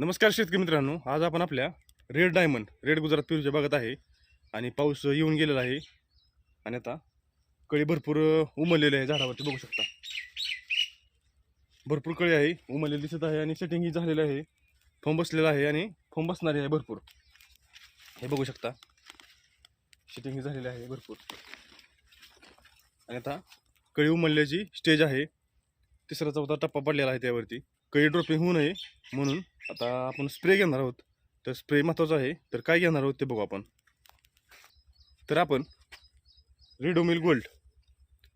नमस्कार शेतकरी मित्रांनो आज आपण आपल्या रेड डायमंड रेड गुजरात पिरूच्या भागात आहे आणि पाऊस येऊन गेलेला आहे. आणि आता कळी भरपूर उमललेली आहे झाडावरती बघू शकता. भरपूर कळी आहे उमललेली दिसत आहे आणि सेटिंगही झालेलं आहे. फोम बसलेला आहे आणि फोम बसणारी आहे भरपूर. हे बघू शकता. सेटिंगही झालेली आहे भरपूर. आणि आता कळी उमलल्याची स्टेज आहे. तिसरा चौथा टप्पा पडलेला आहे त्यावरती. कळी ड्रॉपिंग होऊ नये म्हणून आता आपण स्प्रे घेणार आहोत. तर स्प्रे महत्त्वाचा आहे. तर काय घेणार आहोत ते बघू आपण. तर आपण रिडोमिल गोल्ड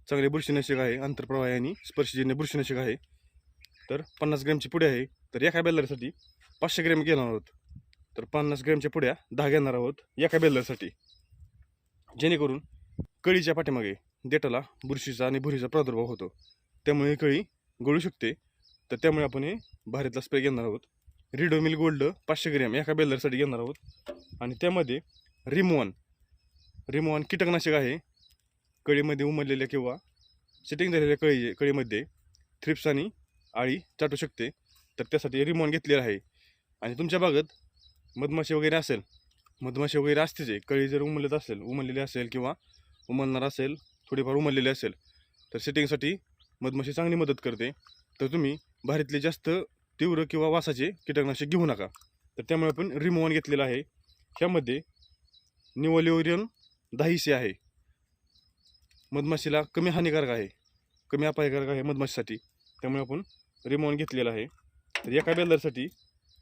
चांगले बुरशीनाशक आहे आंतरप्रवाह आणि स्पर्शजन्य बुरशीनाशक आहे. तर पन्नास ग्रॅमची पुढे आहे. तर एका बेलरसाठी पाचशे ग्रॅम घेणार आहोत. तर पन्नास ग्रॅमच्या पुड्या दहा घेणार आहोत एका बेलरसाठी. जेणेकरून कळीच्या पाठीमागे देठाला बुरशीचा आणि भुरीचा प्रादुर्भाव होतो. त्यामुळे कळी गळू शकते. तर त्यामुळे आपण हे भारतला स्प्रे घेणार आहोत. रिडोमिल गोल्ड पाचशे ग्रॅम एका बेलरसाठी घेणार आहोत. आणि त्यामध्ये रिमोन रिमोन कीटकनाशक आहे. कळीमध्ये उमललेल्या किंवा सेटिंग झालेल्या कळी कळीमध्ये थ्रिप्स आणि आळी चाटू शकते. तर त्यासाठी रिमोन घेतलेलं आहे. आणि तुमच्या बागेत मधमाशी वगैरे असेल मधमाशी वगैरे असतेच आहे कळी जर उमलत असेल उमललेली असेल किंवा उमलणार असेल थोडीफार उमललेली असेल तर सेटिंगसाठी मधमाशी चांगली मदत करते तर तुम्ही भारीतले जास्त तीव्र किंवा वासाचे कीटकनाशक घेऊ नका. तर त्यामुळे आपण रिमोवन घेतलेलं आहे. ह्यामध्ये निवोलिओरियन दाहिसे आहे. मधमाशीला कमी हानिकारक आहे. कमी अपायकारक आहे मधमाशीसाठी. त्यामुळे आपण रिमोवन घेतलेलं आहे. तर एका बेलरसाठी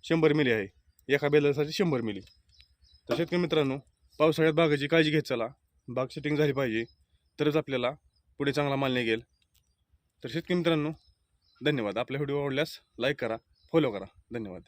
शंभर मिली आहे. एका बेलरसाठी शंभर मिली. तर शेतकरी मित्रांनो पावसाळ्यात बागाची काळजी घेत चला. बाग सेटिंग झाली पाहिजे. तरच आपल्याला पुढे चांगला माल निघेल. तर शेतकरी मित्रांनो धन्यवाद. आपल्या व्हिडिओ आवडल्यास लाईक करा फॉलो करा. धन्यवाद.